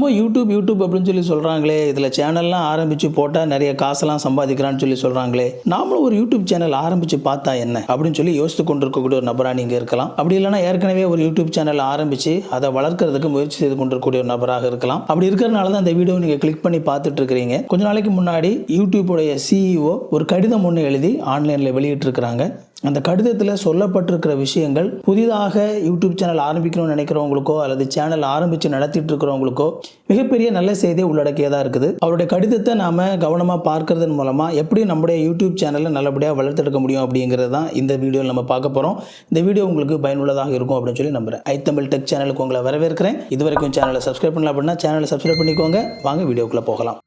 நம்ம YouTube YouTube அப்படின்னு சொல்லி சொல்கிறாங்களே இதில் சேனல்லாம் ஆரம்பித்து போட்டால் நிறைய காசெல்லாம் சம்பாதிக்கிறான்னு சொல்லி சொல்கிறாங்களே நாமளும் ஒரு யூடியூப் சேனல் ஆரம்பித்து பார்த்தா என்ன? அப்படின்னு சொல்லி யோசித்து கொண்டிருக்கக்கூடிய ஒரு நபராக நீங்கள் இருக்கலாம். அப்படி இல்லைனா ஏற்கனவே ஒரு யூடியூப் சேனல் ஆரம்பித்து அதை வளர்க்கறதுக்கு முயற்சி செய்து கொண்டிருக்கக்கூடிய ஒரு நபராக இருக்கலாம். அப்படி இருக்கிறனால தான் அந்த வீடியோ நீங்கள் கிளிக் பண்ணி பார்த்துட்டு இருக்கிறீங்க. கொஞ்ச நாளைக்கு முன்னாடி யூடியூபுடைய சிஇஓ ஒரு கடிதம் ஒன்று எழுதி ஆன்லைனில் வெளியிட்டிருக்கிறாங்க. அந்த கடிதத்தில் சொல்லப்பட்டிருக்கிற விஷயங்கள் புதிதாக யூடியூப் சேனல் ஆரம்பிக்கணும்னு நினைக்கிறவங்களுக்கோ அல்லது சேனல் ஆரம்பித்து நடத்திட்டு இருக்கிறவங்களுக்கோ மிகப்பெரிய நல்ல செய்தியை உள்ளடக்கியதாக இருக்குது. அவருடைய கடிதத்தை நாம் கவனமாக பார்க்கறதன் மூலமாக எப்படி நம்முடைய யூடியூப் சேனலை நல்லபடியாக வளர்த்தெடுக்க முடியும் அப்படிங்கிறது தான் இந்த வீடியோவில் நம்ம பார்க்க போகிறோம் இந்த வீடியோ உங்களுக்கு பயனுள்ளதாக இருக்கும் அப்படின்னு சொல்லி நம்புகிறேன் ஐ தமிழ் டெக் சேனலுக்கு உங்களை வரவேற்கிறேன். இது வரைக்கும் சேனலை சப்ஸ்கிரைப் பண்ணல அப்படின்னா சேனலை சப்ஸ்கிரைப் பண்ணிக்கோங்க. வாங்க வீடியோக்குள்ளே போகலாம்.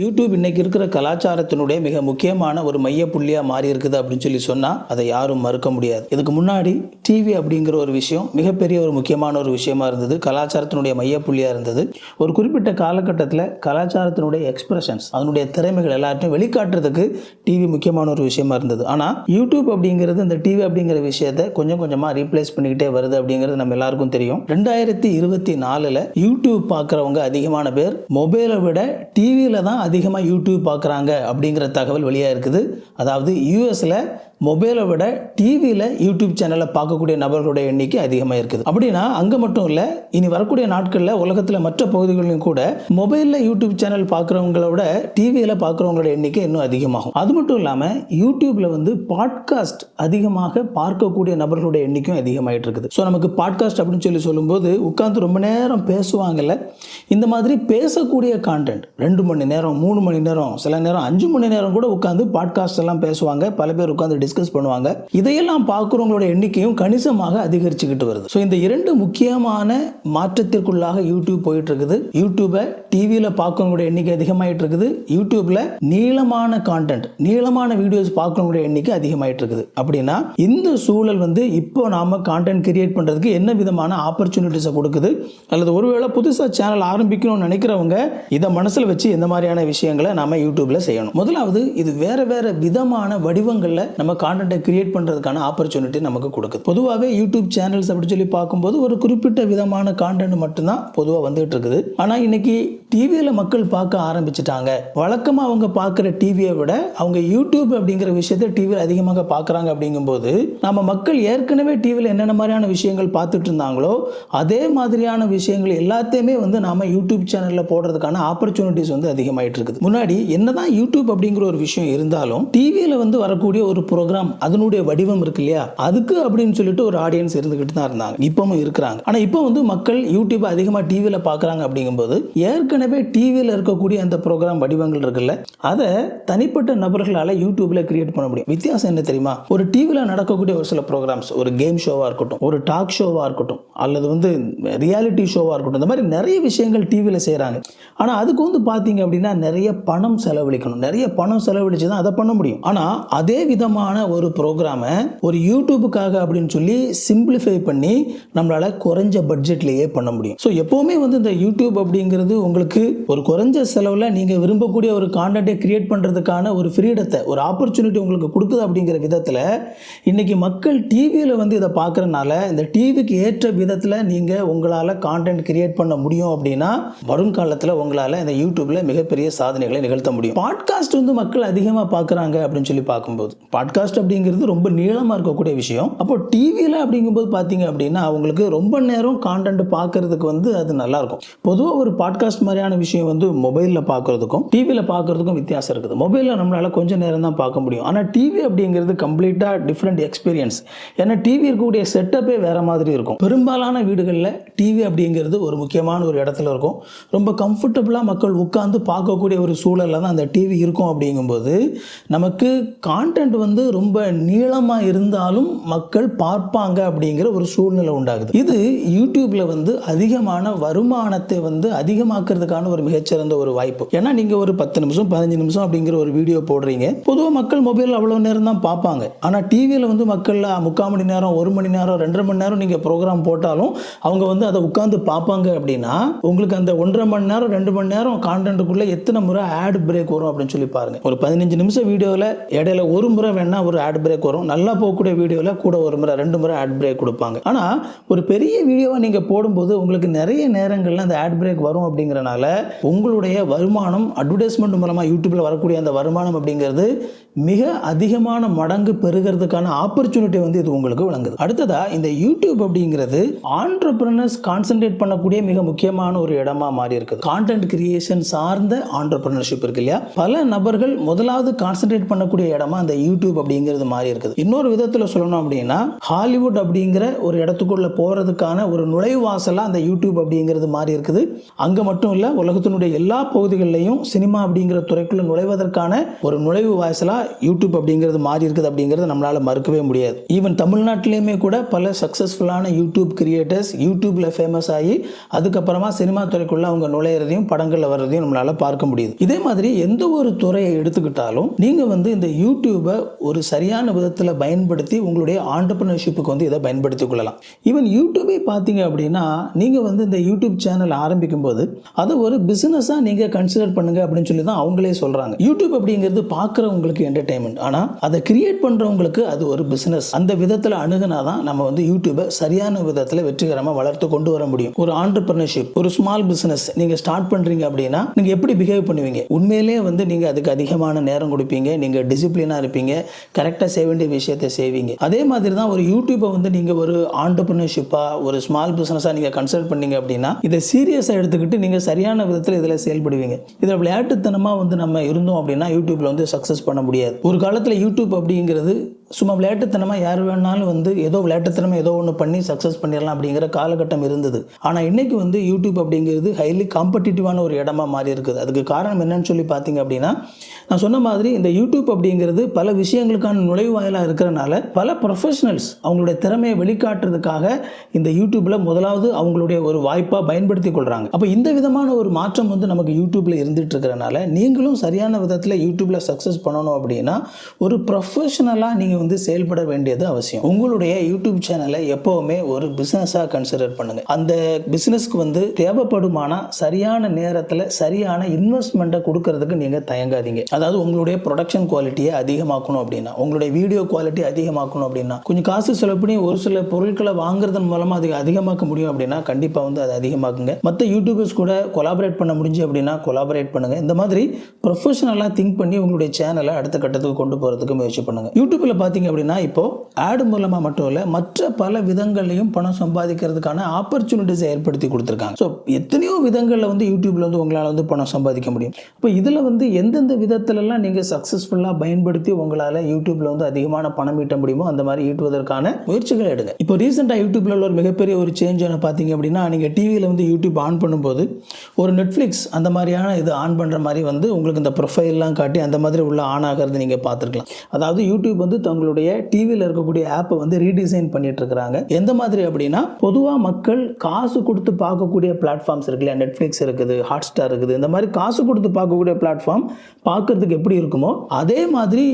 யூடியூப் இன்றைக்கி இருக்கிற கலாச்சாரத்தினுடைய மிக முக்கியமான ஒரு மைய புள்ளியாக மாறி இருக்குது அப்படின்னு சொல்லி சொன்னால் அதை யாரும் மறுக்க முடியாது. இதுக்கு முன்னாடி டிவி அப்படிங்கிற ஒரு விஷயம் மிகப்பெரிய ஒரு முக்கியமான ஒரு விஷயமா இருந்தது. கலாச்சாரத்தினுடைய மைய புள்ளியாக இருந்தது. ஒரு குறிப்பிட்ட காலகட்டத்தில் கலாச்சாரத்தினுடைய எக்ஸ்பிரஷன்ஸ் அதனுடைய திறமைகள் எல்லாத்தையும் வெளிக்காட்டுறதுக்கு டிவி முக்கியமான ஒரு விஷயமா இருந்தது. ஆனால் யூடியூப் அப்படிங்கிறது இந்த டிவி அப்படிங்கிற விஷயத்தை கொஞ்சம் கொஞ்சமாக ரீப்ளேஸ் பண்ணிக்கிட்டே வருது அப்படிங்கிறது நம்ம எல்லாருக்கும் தெரியும். ரெண்டாயிரத்தி இருபத்தி நாலில் யூடியூப் பார்க்குறவங்க அதிகமான பேர் மொபைலை விட டிவியில் தான் அதிகமாக யூடியூப் பார்க்குறாங்க அப்படிங்கிற தகவல் வெளியாக இருக்குது அதாவது யூஎஸில் மொபைலை விட டிவியில் யூடியூப் சேனலை பார்க்கக்கூடிய நபர்களுடைய எண்ணிக்கை அதிகமாக இருக்குது. அப்படின்னா அங்கே மட்டும் இல்லை இனி வரக்கூடிய நாட்களில் உலகத்தில் மற்ற பகுதிகளிலும் கூட மொபைலில் யூடியூப் சேனல் பார்க்குறவங்கள விட டிவியில் பார்க்குறவங்களோட எண்ணிக்கை இன்னும் அதிகமாகும். அது மட்டும் இல்லாமல் யூடியூப்பில் வந்து பாட்காஸ்ட் அதிகமாக பார்க்கக்கூடிய நபர்களுடைய எண்ணிக்கையும் அதிகமாகிட்டு இருக்குது. ஸோ நமக்கு பாட்காஸ்ட் அப்படின்னு சொல்லி சொல்லும்போது உட்காந்து ரொம்ப நேரம் பேசுவாங்கல்ல இந்த மாதிரி பேசக்கூடிய கான்டென்ட் ரெண்டு மணி நேரம் மூணு மணி நேரம் சில நேரம் அஞ்சு மணி நேரம் கூட உட்காந்து பாட்காஸ்ட் எல்லாம் பேசுவாங்க. பல பேர் உட்காந்து டிஸ்கஸ் பண்ணுவாங்க. இதையெல்லாம் பார்க்குறவங்களோட எண்ணிக்கையும் கணிசமாக அதிகரிச்சுக்கிட்டு வருது. ஸோ இந்த இரண்டு முக்கியமான மாற்றத்திற்குள்ளாக யூடியூப் போயிட்டு இருக்குது யூடியூபை டிவியில் பார்க்கறவங்களோட எண்ணிக்கை அதிகமாயிட்டு இருக்குது யூடியூப்ல நீளமான கான்டென்ட் நீளமான வீடியோஸ் பார்க்குறவங்களோட எண்ணிக்கை அதிகமாயிட்டு இருக்குது அப்படின்னா இந்த சூழல் வந்து இப்போ நாம கான்டென்ட் கிரியேட் பண்ணுறதுக்கு என்ன விதமான ஆப்பர்ச்சுனிட்டிஸை கொடுக்குது? அல்லது ஒருவேளை புதுசாக சேனல் ஆரம்பிக்கணும்னு நினைக்கிறவங்க இதை மனசில் வச்சு எந்த மாதிரியான விஷயங்களை நாம யூடியூப்ல செய்யணும். முதலாவது இது வேற வேற விதமான வடிவங்களில் நம்ம கான்டென்ட்டை கிரியேட் பண்ணுறதுக்கான ஆப்பர்ச்சுனிட்டி நமக்கு கொடுக்குது. பொதுவாகவே யூடியூப் சேனல்ஸ் அப்படின்னு சொல்லி பார்க்கும்போது ஒரு குறிப்பிட்ட விதமான கான்டென்ட் மட்டும்தான் பொதுவாக வந்துகிட்டு இருக்குது. ஆனால் இன்னைக்கு டிவியில் மக்கள் பார்க்க ஆரம்பிச்சிட்டாங்க. வழக்கமாக அவங்க பார்க்குற டிவியை விட அவங்க யூடியூப் அப்படிங்கிற விஷயத்தை டிவியில் அதிகமாக பார்க்குறாங்க அப்படிங்கும்போது நம்ம மக்கள் ஏற்கனவே டிவியில் என்னென்ன மாதிரியான விஷயங்கள் பார்த்துட்டு இருந்தாங்களோ அதே மாதிரியான விஷயங்கள் எல்லாத்தையுமே வந்து நாம யூடியூப் சேனலில் போடுறதுக்கான ஆப்பர்ச்சுனிட்டிஸ் வந்து அதிகமாயிட்டு இருக்குது. முன்னாடி என்னதான் யூடியூப் அப்படிங்கிற ஒரு விஷயம் இருந்தாலும் டிவியில் வந்து வரக்கூடிய ஒரு ப்ரோக்ராம் அதனுடைய வடிவம் இருக்கு இல்லையா? அதுக்கு அப்படின்னு சொல்லிட்டு ஒரு ஆடியன்ஸ் இருந்துகிட்டு தான் இருந்தாங்க. இப்பவும் இருக்கிறாங்க. ஆனால் இப்போ வந்து மக்கள் யூடியூப் அதிகமாக டிவியில் பார்க்குறாங்க அப்படிங்கும்போது ஏற்கனவே டிவியில் இருக்கக்கூடிய அந்த ப்ரோக்ராம் வடிவங்கள் இருக்குல்ல அதை தனிப்பட்ட நபர்களால் யூடியூப்ல கிரியேட் பண்ண முடியும். வித்தியாசம் என்ன தெரியுமா? ஒரு டிவியில் நடக்கக்கூடிய ஒரு சில ப்ரோக்ராம்ஸ் ஒரு கேம் ஷோவாக இருக்கட்டும் ஒரு டாக் ஷோவாக இருக்கட்டும் அல்லது வந்து ரியாலிட்டி ஷோவாக இருக்கட்டும் இந்த மாதிரி நிறைய விஷயங்கள் டிவியில் செய்கிறாங்க ஆனால் அதுக்கு வந்து பார்த்தீங்க அப்படின்னா நிறைய பணம் செலவழிக்கணும். நிறைய பணம் செலவழிச்சு தான் அதை பண்ண முடியும். ஆனால் அதே விதமான ஒரு ப்ரோக்ராமை ஒரு யூடியூபுக்காக அப்படின்னு சொல்லி சிம்பிளிஃபை பண்ணி நம்மளால் குறைஞ்ச பட்ஜெட்லேயே பண்ண முடியும். ஸோ எப்போவுமே வந்து இந்த யூடியூப் அப்படிங்கிறது உங்களுக்கு ஒரு குறைஞ்ச செலவில் நீங்கள் விரும்பக்கூடிய ஒரு கான்டென்ட்டை கிரியேட் பண்ணுறதுக்கான ஒரு ஃப்ரீடத்தை ஒரு ஆப்பர்ச்சுனிட்டி உங்களுக்கு கொடுக்குது அப்படிங்கிற விதத்தில் இன்றைக்கி மக்கள் டிவியில் வந்து இதை பார்க்குறனால இந்த டிவிக்கு ஏற்ற விதத்தில் நீங்கள் உங்களால் கான்டென்ட் கிரியேட் பண்ண முடியும் அப்படின்னா வருங்காலத்தில் உங்களால் இந்த யூடியூப்பில் மிகப்பெரிய சாதனைகளை நிகழ்த்த முடியும். பாட்காஸ்ட் வந்து மக்கள் அதிகமாக பார்க்குறாங்க அப்படின்னு சொல்லி பார்க்கும்போது பாட்காஸ்ட் அப்படிங்கிறது ரொம்ப நீளமாக இருக்கக்கூடிய விஷயம். அப்போ டிவியில் அப்படிங்கும்போது பார்த்தீங்க அப்படின்னா அவங்களுக்கு ரொம்ப நேரம் கான்டென்ட் பார்க்கறதுக்கு வந்து அது நல்லாயிருக்கும் பொதுவாக ஒரு பாட்காஸ்ட் மாதிரியான விஷயம் வந்து மொபைலில் பார்க்கறதுக்கும் டிவியில் பார்க்கறதுக்கும் வித்தியாசம் இருக்குது. மொபைலில் நம்மளால் கொஞ்சம் நேரம் தான் பார்க்க முடியும். ஆனால் டிவி அப்படிங்கிறது கம்ப்ளீட்டாக டிஃப்ரெண்ட் எக்ஸ்பீரியன்ஸ் ஏன்னா டிவி இருக்கக்கூடிய செட்டப்பே வேறு மாதிரி இருக்கும். பெரும்பாலான வீடுகளில் டிவி அப்படிங்கிறது ஒரு முக்கியமான ஒரு இடத்துல இருக்கும். ரொம்ப கம்ஃபர்டபுளாக மக்கள் உட்காந்து பார்க்கக்கூடிய ஒரு சூழலில் தான் அந்த டிவி இருக்கும் அப்படிங்கும்போது நமக்கு கான்டென்ட் வந்து ரொம்ப நீளமாக இருந்தாலும் மக்கள் பார்ப்பாங்க அப்படிங்கிற ஒரு சூழ்நிலை உண்டாகுது. இது யூடியூப்ல வந்து அதிகமான வருமானத்தை வந்து அதிகமாக்குறதுக்கான ஒரு மிகச்சிறந்த ஒரு வாய்ப்பு. ஏன்னா நீங்கள் ஒரு பத்து நிமிஷம் பதினஞ்சு நிமிஷம் அப்படிங்கிற ஒரு வீடியோ போடுறீங்க. பொதுவாக மக்கள் மொபைல் அவ்வளோ நேரம் தான் பார்ப்பாங்க. ஆனால் டிவியில் வந்து மக்கள் முக்கால் மணி நேரம் ஒரு மணி நேரம் ரெண்டரை மணி நேரம் நீங்கள் ப்ரோக்ராம் போட்டாலும் அவங்க வந்து அதை உட்காந்து பார்ப்பாங்க அப்படின்னா உங்களுக்கு அந்த ஒன்றரை மணி நேரம் ரெண்டு மணி நேரம் கான்டென்ட்டுக்குள்ளே எத்தனை முறை ஆட் பிரேக் வரும் அப்படின்னு சொல்லி பாருங்க. ஒரு பதினஞ்சு நிமிஷம் வீடியோவில் இடையில ஒரு முறை வேணா ஒரு ஆட் பிரேக் வரும். நல்லா போகக்கூடிய வீடியோவில் கூட ஒரு முறை ரெண்டு முறை ஆட் பிரேக் கொடுப்பாங்க. ஆனால் ஒரு பெரிய வீடியோவை நீங்கள் போடும்போது உங்களுக்கு நிறைய நேரங்களில் அந்த ஆட் பிரேக் வரும் அப்படிங்கிறனால உங்களுடைய வருமானம் அட்வர்டைஸ்மெண்ட் மூலமாக யூடியூப்பில் வரக்கூடிய அந்த வருமானம் அப்படிங்கிறது மிக அதிகமான மடங்கு பெருகிறதுக்கான ஆப்பர்ச்சுனிட்டி வந்து இது உங்களுக்கு வழங்குது. அடுத்ததா இந்த யூடியூப் அப்படிங்கிறது ஆண்டர்பிரினர்ஸ் கான்சென்ட்ரேட் பண்ணக்கூடிய மிக முக்கியமான ஒரு இடமா மாறி இருக்குது. கான்டென்ட் கிரியேஷன் சார்ந்த ஆண்டர்பிரினர்ஷிப் இருக்கு இல்லையா? பல நபர்கள் முதலாவது கான்சென்ட்ரேட் பண்ணக்கூடிய இடமா அந்த யூடியூப் அப்படிங்கிறது மாறி இருக்குது. இன்னொரு விதத்தில் சொல்லணும் அப்படின்னா ஹாலிவுட் அப்படிங்கிற ஒரு இடத்துக்குள்ள போகிறதுக்கான ஒரு நுழைவாசலாக அந்த யூடியூப் அப்படிங்கிறது மாறி இருக்குது. அங்கே மட்டும் இல்லை உலகத்தினுடைய எல்லா பகுதிகளிலையும் சினிமா அப்படிங்கிற துறைக்குள்ள நுழைவதற்கான ஒரு நுழைவு வாசலாக யூடியூப் அப்படிங்கிறது மாறி இருக்குது அப்படிங்கிறது நம்மளால் மறுக்கவே முடியாது. ஈவன் தமிழ்நாட்டிலையுமே கூட பல சக்ஸஸ்ஃபுல்லான யூடியூப் கிரியேட்டர்ஸ் யூடியூப்ல ஃபேமஸ் ஆகி அதுக்கப்புறமா சினிமா துறைக்குள்ள அவங்க நுழையிறதையும் படங்களில் வர்றதையும் நம்மளால் பார்க்க முடியுது. இதே மாதிரி எந்த ஒரு துறையை எடுத்துக்கிட்டாலும் நீங்கள் வந்து இந்த யூடியூப்பை ஒரு சரியான விதத்தில் பயன்படுத்தி உங்களுடைய ஆண்டர்பிரினர்ஷிப்புக்கு வந்து இதை பயன்படுத்திக் கொள்ளலாம். ஈவன் யூடியூபை பார்த்தீங்க அப்படின்னா நீங்கள் வந்து இந்த யூடியூப் சேனல் ஆரம்பிக்கும் போது அதை ஒரு பிஸ்னஸாக நீங்கள் கன்சிடர் பண்ணுங்க அப்படின்னு சொல்லி தான் அவங்களே சொல்கிறாங்க யூடியூப் அப்படிங்கிறது பார்க்குறவங்களுக்கு என்டர்டைன்மெண்ட் ஆனால் அதை கிரியேட் பண்ணுறவங்களுக்கு அது ஒரு பிஸ்னஸ் அந்த விதத்தில் அணுகுனா தான் நம்ம வந்து யூடியூபை சரியான விதத்தில் வெற்றிகரமாக வளர்த்து கொண்டு வர முடியும். ஒரு ஆண்டர்பிரினர்ஷிப் ஒரு ஸ்மால் பிஸ்னஸ் நீங்கள் ஸ்டார்ட் பண்ணுறீங்க அப்படின்னா நீங்கள் எப்படி பிஹேவ் பண்ணுவீங்க? உண்மையிலே வந்து நீங்கள் அதுக்கு அதிகமான நேரம் கொடுப்பீங்க நீங்கள் டிசிப்ளினாக இருப்பீங்க கரெக்டாக செய்ய வேண்டிய விஷயத்தை செய்வீங்க. அதே மாதிரி தான் ஒரு யூடியூப்பை வந்து நீங்கள் ஒரு ஆண்டர்பிரினர்ஷிப்பாக ஒரு ஸ்மால் பிஸ்னஸாக நீங்கள் கன்சல்ட் பண்ணீங்க அப்படின்னா இதை சீரியஸாக எடுத்துக்கிட்டு நீங்கள் சரியான விதத்தில் இதில் செயல்படுவீங்க. இதில் விளையாட்டுத்தனமாக வந்து நம்ம இருந்தோம் அப்படின்னா யூடியூப்பில் வந்து சக்ஸஸ் பண்ண முடியாது. ஒரு காலத்தில் யூடியூப் அப்படிங்கிறது சும்மா விளையாட்டுத்தனமாக யார் வேணாலும் வந்து ஏதோ விளையாட்டுத்தனமாக ஏதோ ஒன்று பண்ணி சக்ஸஸ் பண்ணிடலாம் அப்படிங்கிற காலகட்டம் இருந்தது. ஆனால் இன்னைக்கு வந்து யூடியூப் அப்படிங்கிறது ஹைலி காம்படிட்டிவான ஒரு இடமா மாறி இருக்குது. அதுக்கு காரணம் என்னன்னு சொல்லி பார்த்தீங்க அப்படின்னா நான் சொன்ன மாதிரி இந்த யூடியூப் அப்படிங்கிறது பல விஷயங்கள் அவங்களுக்கான நுழைவாயிலாக இருக்கிறனால பல ப்ரொஃபஷனல்ஸ் அவங்களுடைய திறமையை வெளிக்காட்டுறதுக்காக இந்த யூடியூப்பில் முதலாவது அவங்களுடைய ஒரு வாய்ப்பாக பயன்படுத்தி கொள்கிறாங்க அப்போ இந்த விதமான ஒரு மாற்றம் வந்து நமக்கு யூடியூப்பில் இருந்துட்டு இருக்கிறனால நீங்களும் சரியான விதத்தில் யூடியூப்பில் சக்ஸஸ் பண்ணணும் அப்படின்னா ஒரு ப்ரொஃபஷனலாக நீங்கள் வந்து செயல்பட வேண்டியது அவசியம். உங்களுடைய யூடியூப் சேனலை எப்போவுமே ஒரு பிஸ்னஸாக கன்சிடர் பண்ணுங்க. அந்த பிஸ்னஸ்க்கு வந்து தேவைப்படுமானா சரியான நேரத்தில் சரியான இன்வெஸ்ட்மெண்ட்டை கொடுக்கறதுக்கு நீங்கள் தயங்காதீங்க. அதாவது உங்களுடைய ப்ரொடக்ஷன் குவாலிட்டியை அதிகமாக்கணும் அப்படின்னா உங்களுடைய வீடியோ குவாலிட்டி அதிகமாக்கணும் அப்படின்னா கொஞ்சம் காசு செலவு பண்ணி ஒரு சில பொருட்களை வாங்குறதன் மூலமாக அதை அதிகமாக்க முடியும் அப்படின்னா கண்டிப்பாக வந்து அதை அதிகமாக்குங்க. மற்ற யூடியூபர்ஸ் கூட கொலாபரேட் பண்ண முடிஞ்சு அப்படின்னா கொலாபரேட் பண்ணுங்க. இந்த மாதிரி ப்ரொஃபஷனலாக திங்க் பண்ணி உங்களுடைய சேனலை அடுத்த கட்டத்துக்கு கொண்டு போகிறதுக்கு முயற்சி பண்ணுங்க. யூடியூப்பில் பார்த்தீங்க அப்படின்னா இப்போ ஆடு மூலமாக மட்டும் இல்லை மற்ற பல விதங்கள்லையும் பணம் சம்பாதிக்கிறதுக்கான ஆப்பர்ச்சுனிட்டிஸை ஏற்படுத்தி கொடுத்துருக்காங்க. ஸோ எத்தனையோ விதங்களில் வந்து யூடியூப்பில் வந்து உங்களால் வந்து பணம் சம்பாதிக்க முடியும். இப்போ இதில் வந்து எந்தெந்த விதத்திலலாம் நீங்கள் சக்ஸஸ்ஃபுல்லாக பயன்படுத்தி உங்களால் யூடியூப்ல வந்து அதிகமான பணம் ஈட்ட முடியுமோ அந்த மாதிரி ஈட்டுவதற்கான முயற்சிகளை எடுங்க. இப்போ ரீசெண்டாக யூடியூப்ல உள்ள ஒரு மிகப்பெரிய ஒரு சேஞ்ச் என்ன பார்த்தீங்க அப்படின்னா நீங்கள் டிவியில் வந்து யூடியூப் ஆன் பண்ணும்போது ஒரு நெட்ஃப்ளிக்ஸ் அந்த மாதிரியான இது ஆன் பண்ணுற மாதிரி வந்து உங்களுக்கு இந்த ப்ரொஃபைல்லாம் காட்டி அந்த மாதிரி உள்ள ஆன் ஆகிறது நீங்கள் பார்த்துருக்கலாம். அதாவது யூடியூப் வந்து தங்களுடைய டிவியில் இருக்கக்கூடிய ஆப்பை வந்து ரீடிசைன் பண்ணிட்டு இருக்கிறாங்க. எந்த மாதிரி அப்படின்னா பொதுவாக மக்கள் காசு கொடுத்து பார்க்கக்கூடிய பிளாட்ஃபார்ம்ஸ் இருக்கு இல்லையா? நெட்ஃப்ளிக்ஸ் இருக்குது ஹாட்ஸ்டார் இருக்குது. இந்த மாதிரி காசு கொடுத்து பார்க்கக்கூடிய பிளாட்ஃபார்ம் பார்க்கறதுக்கு எப்படி இருக்குமோ அதே மாதிரி